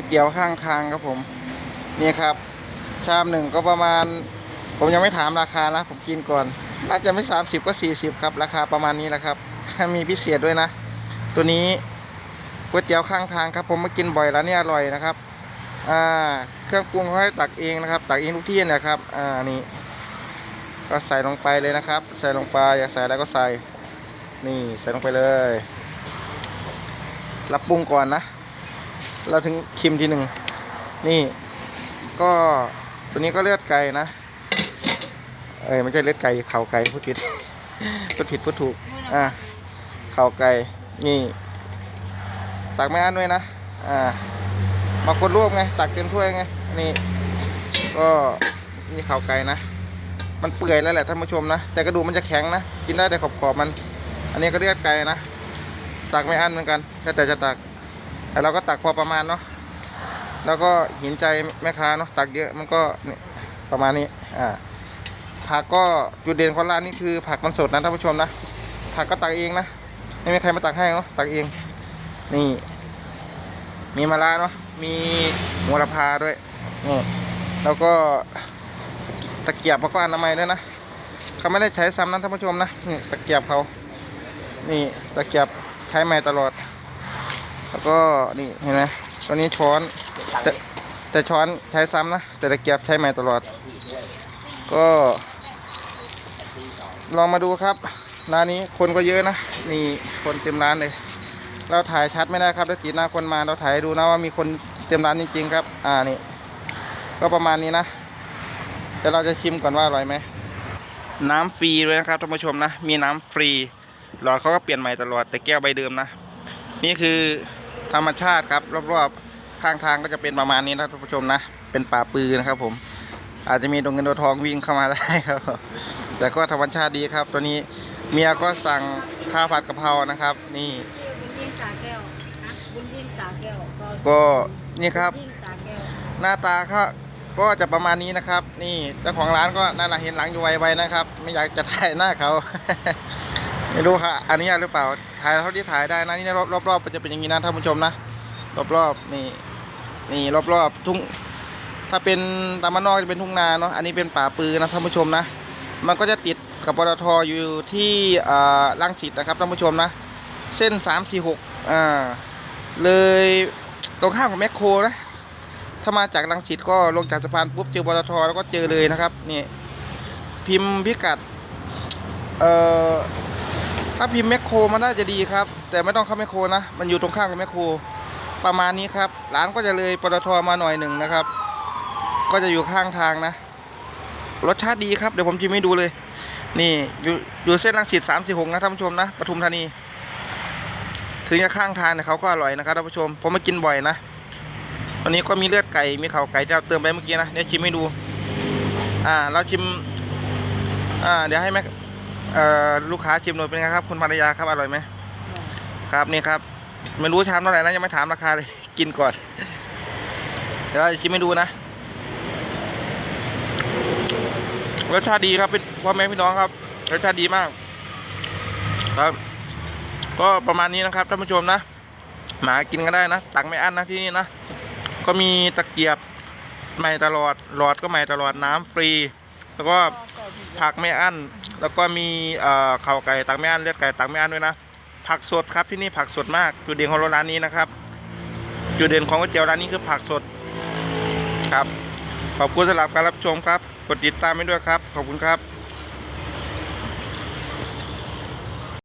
วยเตี๋ยวข้างทางครับผม นี่ครับ ชามหนึ่งก็ประมาณ ผมยังไม่ถามราคานะ ผมกินก่อนน่าจะไม่สามสิบก็สี่สิบครับ ราคาประมาณนี้แหละครับ มีพิเศษด้วยนะ ตัวนี้ก๋วยเตี๋ยวข้างทางครับ ผมมากินบ่อยแล้วเนี่ยอร่อยนะครับ อ่า เครื่องปรุงเขาให้ตักเองนะครับ ตักเองทุกที่นะครับ อ่า นี่ ก็ใส่ลงไปเลยนะครับ ใส่ลงไปอยากใส่อะไรก็ใส่ นี่ใส่ลงไปเลยรับปรุงก่อนนะ เราถึงชิมทีหนึ่งนี่ก็ตัวนี้ก็เลือดไก่นะ เอ้ยไม่ใช่เลือดไก่เข่าไก่พูดผิดพูดผิดพูดถูกอ่าเข่าไก่นี่ ตักไม่อั้นด้วยนะอ่ามาคนรวบไง ตักเต็มถ้วยไงนี่ก็นี่เข่าไก่นะมันเปื่อยแล้วแหละท่านผู้ชมนะ แต่กระดูกมันจะแข็งนะ กินได้แต่ขอบๆมัน อันนี้ก็เลือดไก่นะ ตักไม่อั้นเหมือนกันแล้วแต่จะตัก เราก็ตักพอประมาณเนาะแล้วก็เห็นใจแม่ค้าเนาะตักเยอะมันก็นี่ประมาณนี้อ่าผักก็จุดเด่นของร้านนี้คือผักมันสดนะท่านผู้ชมนะผักก็ตักเองนะไม่มีใครมาตักให้เนาะตักเอง นี่ มีมะระเนาะมีโหระพาด้วยนี่แล้วก็ตะเกียบเขาก็อนามัยด้วยนะเขาไม่ได้ใช้ซ้ำนะท่านผู้ชมนะนี่ตะเกียบเขานี่ตะเกียบใช้ใหม่ตลอด แล้วก็นี่เห็นไหมตัวนี้ช้อนแต่แต่ช้อนใช้ซ้ำนะแต่ตะเกียบใช้ใหม่ตลอด ก็ ลองมาดูครับร้านนี้คนก็เยอะนะนี่คนเต็มร้านเลย เราถ่ายชัดไม่ได้ครับถ้าติดหน้าคนมาเราถ่ายดูนะว่ามีคนเต็มร้านจริง ๆ ครับ อ่านี่ ก็ประมาณนี้นะเดี๋ยวเราจะชิมก่อนว่าอร่อยไหมน้ำฟรีเลยนะครับท่านผู้ชมนะ มีน้ำฟรีหลอดเขาก็เปลี่ยนใหม่ตลอดแต่แก้วใบเดิมนะ นี่คือ ธรรมชาติครับ รอบๆข้างทางก็จะเป็นประมาณนี้นะท่านผู้ชมนะ เป็นป่าปือนะครับ ผม อาจจะมีดวงเงินตัวทองวิ่งเข้ามาได้ครับ แต่ก็ธรรมชาติดีครับ ตัวนี้เมียก็สั่งข้าวผัดกะเพรานะครับ นี่บุญยิ่งสาแก้วนะบุญยิ่งสาแก้วก็นี่ครับยิ่งสาแก้วหน้าตาก็ก็จะประมาณนี้นะครับ นี่เจ้าของร้านก็นั่นแหละเห็นหลังอยู่ไวๆนะครับ ไม่อยากจะถ่ายหน้าเขา ไม่รู้ค่ะอันนี้หรือเปล่าถ่ายเท่าที่ถ่ายได้นะนี่รอบรอบมันจะเป็นอย่างนี้นะท่านผู้ชมนะรอบๆนี่นี่รอบๆทุ่งถ้าเป็นตามานนอกจะเป็นทุ่งนาเนาะอันนี้เป็นป่าปือนะท่านผู้ชมนะ มันก็จะติดกับปตทอยู่ที่ลังสิตนะครับท่านผู้ชมนะ เส้นสามสี่หกอ่าเลยตรงข้ามกับแมคโครนะถ้ามาจากลังสิตก็ลงจากสะพานปุ๊บเจอปตทแล้วก็เจอเลยนะครับนี่พิมพ์พิกัดเอ่อ ถ้าพิมพ์แมคโครมันน่าจะดีครับ แต่ไม่ต้องเข้าแมคโครนะ มันอยู่ตรงข้ามกับแมคโคร ประมาณนี้ครับ ร้านก็จะเลยปตทมาหน่อยหนึ่งนะครับ ก็จะอยู่ข้างทางนะ รสชาติดีครับ เดี๋ยวผมชิมให้ดูเลย นี่อยู่อยู่เส้นลังสิตสามสี่หกนะท่านผู้ชมนะ ปทุมธานี ถึงจะข้างทางเนี่ยเขาก็อร่อยนะครับท่านผู้ชม ผมมากินบ่อยนะ วันนี้ก็มีเลือดไก่ มีเข่าไก่ที่เราเติมไปเมื่อกี้นะ เดี๋ยวชิมให้ดู อ่า เราชิม อ่า เดี๋ยวให้แม่ เอ่อลูกค้าชิมหน่อยเป็นไงครับ คุณภรรยาครับอร่อยไหมครับนี่ครับ ไม่รู้ชามเท่าไหร่นะยังไม่ถามราคาเลย กินก่อน เดี๋ยวเราจะชิมให้ดูนะรสชาติดีครับเป็นพ่อแม่พี่น้องครับรสชาติดีมาก ครับ ก็ประมาณนี้นะครับท่านผู้ชมนะหมากินก็ได้นะตักไม่อั้นนะที่นี่นะก็มีตะเกียบใหม่ตลอดหลอดก็ใหม่ตลอดน้ำฟรี แล้วก็ผักไม่อั้น แล้วก็มีเอ่อข่าไก่ตักไม่อั้นเลือดไก่ตักไม่อั้นด้วยนะ ผักสดครับที่นี่ผักสดมาก จุดเด่นของร้านนี้นะครับ จุดเด่นของก๋วยเตี๋ยวร้านนี้คือผักสดครับ ขอบคุณสำหรับการรับชมครับ กดติดตามไปด้วยครับ ขอบคุณครับ